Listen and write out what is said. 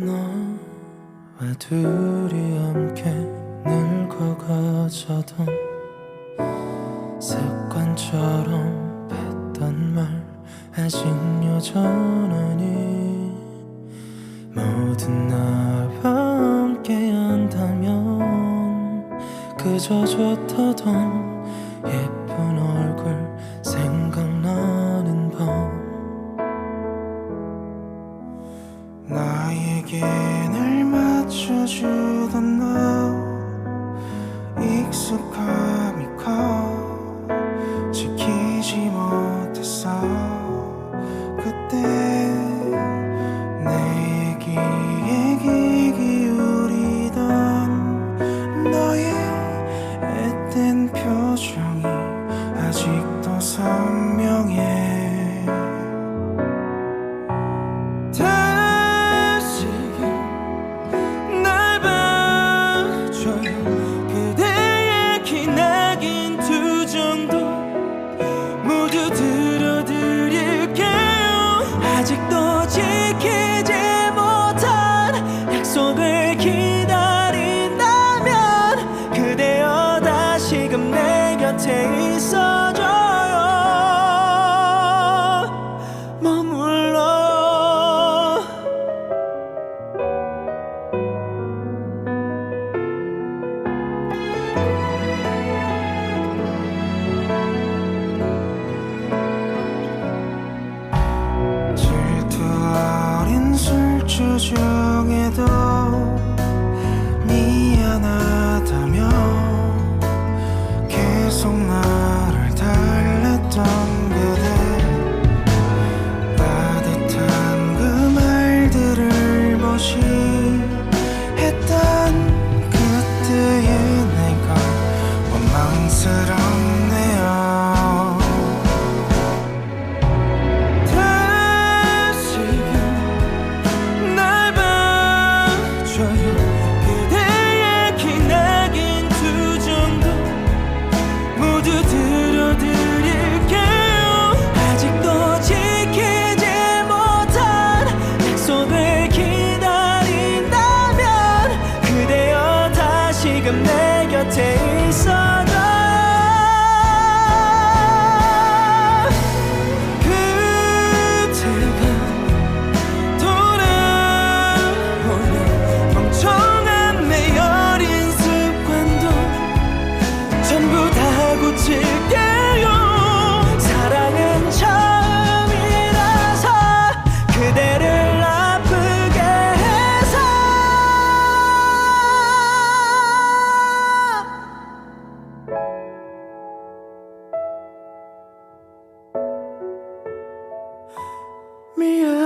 너와 둘이 함께 늙어가자던 습관처럼 뱉던 말 아직 여전하니 모든 나와 함께 한다면 그저 좋다던 내게 날 맞춰주던 너. 익숙함이 커. 지키지 못했어. 지키지 去 지금 내 곁에 있어. me out.